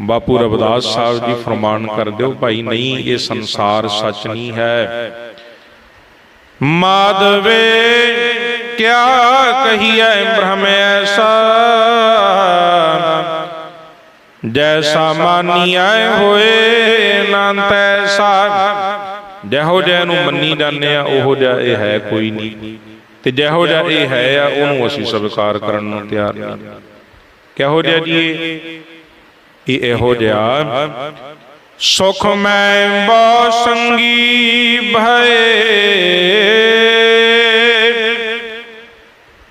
ਬਾਪੂ ਰਵਿਦਾਸ ਸਾਹਿਬ ਜੀ ਫਰਮਾਨ ਕਰਦੇ ਹੋ ਭਾਈ ਨਹੀਂ, ਇਹ ਸੰਸਾਰ ਸੱਚ ਨਹੀਂ ਹੈ। ਮਾਧਵੇ, ਕਿਆ ਕਹੀਐ ਬ੍ਰਹਮ ਐਸਾ? ਜੈਸਾ ਮਾਨੀਐ ਹੋਏ ਨਾ ਤੈਸਾ ਜਿਹੋ ਜਿਹਾ ਨੂੰ ਮੰਨੀ ਜਾਂਦੇ ਆ, ਉਹੋ ਜਿਹਾ ਇਹ ਹੈ ਕੋਈ ਨਹੀਂ। ਤੇ ਜਿਹੋ ਜਿਹਾ ਇਹ ਹੈ ਆ, ਉਹਨੂੰ ਅਸੀਂ ਸਵੀਕਾਰ ਕਰਨ ਨੂੰ ਤਿਆਰ ਨਹੀਂ। ਕਿਹੋ ਜਿਹਾ ਜੀ ਇਹ ਇਹੋ ਜਿਹਾ ਸੁਖ ਮੈਂ ਬੋ ਸੰਗੀ ਭਏ।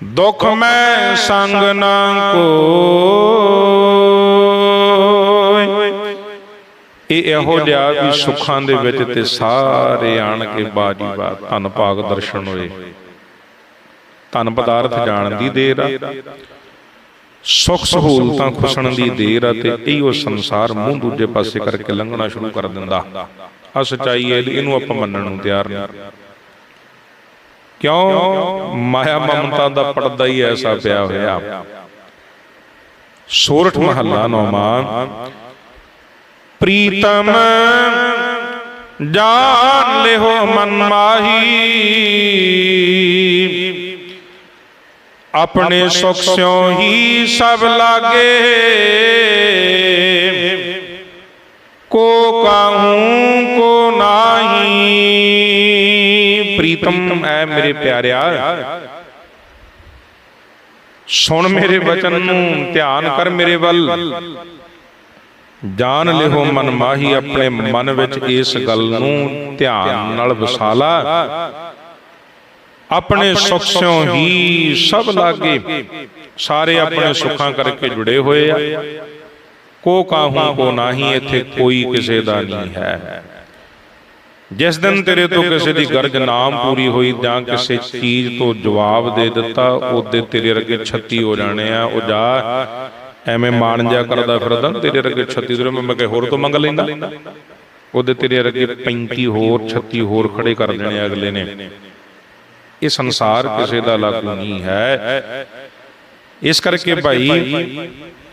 ਦੁਖ ਮੈਂ ਸੰਗ ਨਾ ਕੋਈ। ਇਹ ਇਹੋ ਜਿਹਾ ਵੀ ਸੁੱਖਾਂ ਦੇ ਵਿੱਚ ਤੇ ਸਾਰੇ ਆਣ ਕੇ ਬਾਜੀ ਬਾਤ ਧੰਨ ਭਾਗ ਦਰਸ਼ਨ ਹੋਏ। ਧਨ ਪਦਾਰਥ ਜਾਣ ਦੀ ਦੇਰ ਆ। ਸੁਖ ਸਹੂਲਤਾਂ ਖੁਸ਼ਣ ਦੀ ਦੇਰ ਆ ਤੇ ਇਹੋ ਸੰਸਾਰ ਮੂੰਹ ਦੂਜੇ ਪਾਸੇ ਕਰਕੇ ਲੰਘਣਾ ਸ਼ੁਰੂ ਕਰ ਦਿੰਦਾ। ਆ ਸਚਾਈ ਹੈ ਇਹਨੂੰ ਆਪਾਂ ਮੰਨਣ ਨੂੰ ਤਿਆਰ ਨਹੀਂ। ਕਿਉਂ? ਮਾਇਆ ਮਮਤਾ ਦਾ ਪਰਦਾ ਹੀ ਐਸਾ ਪਿਆ ਹੋਇਆ। ਸੋਰਠ ਮਹੱਲਾ ਨੌਵਾਂ। ਪ੍ਰੀਤਮ ਜਾਣ ਲਿਓ ਮਨ ਮਾਹੀ। ਆਪਣੇ ਸੁਖ ਸਿਉ ਹੀ ਸਭ ਲਾਗੇ। ਕੋ ਕਾਹੂ ਕੋ ਨਾਹੀ। ਪ੍ਰੀਤਮ ਐ ਮੇਰੇ ਪਿਆਰਿਆ। ਸੁਣ ਮੇਰੇ ਬਚਨ ਨੂੰ ਧਿਆਨ ਕਰ ਮੇਰੇ ਵੱਲ। ਜਾਣ ਲਿਓ ਮਨ ਮਾਹੀ ਆਪਣੇ ਮਨ ਵਿੱਚ ਇਸ ਗੱਲ ਨੂੰ ਧਿਆਨ ਨਾਲ ਵਸਾਲਾ। ਆਪਣੇ ਸੁਖ ਸਿਉ ਹੀ ਸਭ ਲਾਗੇ। ਸਾਰੇ ਆਪਣੇ ਸੁੱਖਾਂ ਕਰਕੇ ਜੁੜੇ ਹੋਏ ਆ। ਕੋ ਕਾਹੂ ਕੋ ਨਹੀਂ ਇੱਥੇ ਕੋਈ ਕਿਸੇ ਦਾ ਨਹੀਂ ਹੈ। ਜਿਸ ਦਿਨ ਤੇਰੇ ਤੋਂ ਕਿਸੇ ਦੀ ਗਰਜ ਨਾਮ ਪੂਰੀ ਹੋਈ ਜਾਂ ਕਿਸੇ ਚੀਜ਼ ਤੋਂ ਜਵਾਬ ਦੇ ਦਿੱਤਾ ਉਹਦੇ ਤੇਰੇ ਅੱਗੇ 36 ਹੋ ਜਾਣੇ ਆ ਉਹ ਜਾ। ਐਵੇਂ ਮਾਣ ਜਾ ਕਰਦਾ ਫਿਰਦਾ ਤੇਰੇ ਅੱਗੇ 36 ਦੂਰ ਮੈਂ ਕਿ ਹੋਰ ਤੋਂ ਮੰਗ ਲੈਂਦਾ। ਉਹਦੇ ਤੇਰੇ ਅੱਗੇ 35 ਹੋਰ 36 ਹੋਰ ਖੜੇ ਕਰ ਦੇਣੇ ਅਗਲੇ ਨੇ। ਇਹ ਸੰਸਾਰ ਕਿਸੇ ਦਾ ਲਾਗੂ ਨਹੀਂ ਹੈ ਇਸ ਕਰਕੇ ਭਾਈ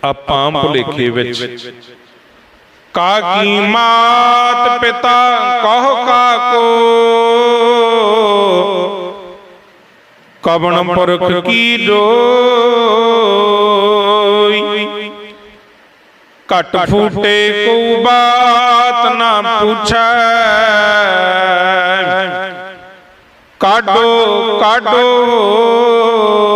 ਆਪਾਂ ਭੁਲੇਖੇ ਵਿੱਚ ਕਾ ਕੀ ਮਾਤ ਪਿਤਾ ਕਹੋ ਕਾ ਕੋ ਕਵਣ ਪੁਰਖ ਕੀ ਜੋਈ ਘਟ ਫੂਟੇ ਕੋ ਬਾਤ ਨਾ ਪੁੱਛੈ ਕਾਡੋ ਕਾਡੋ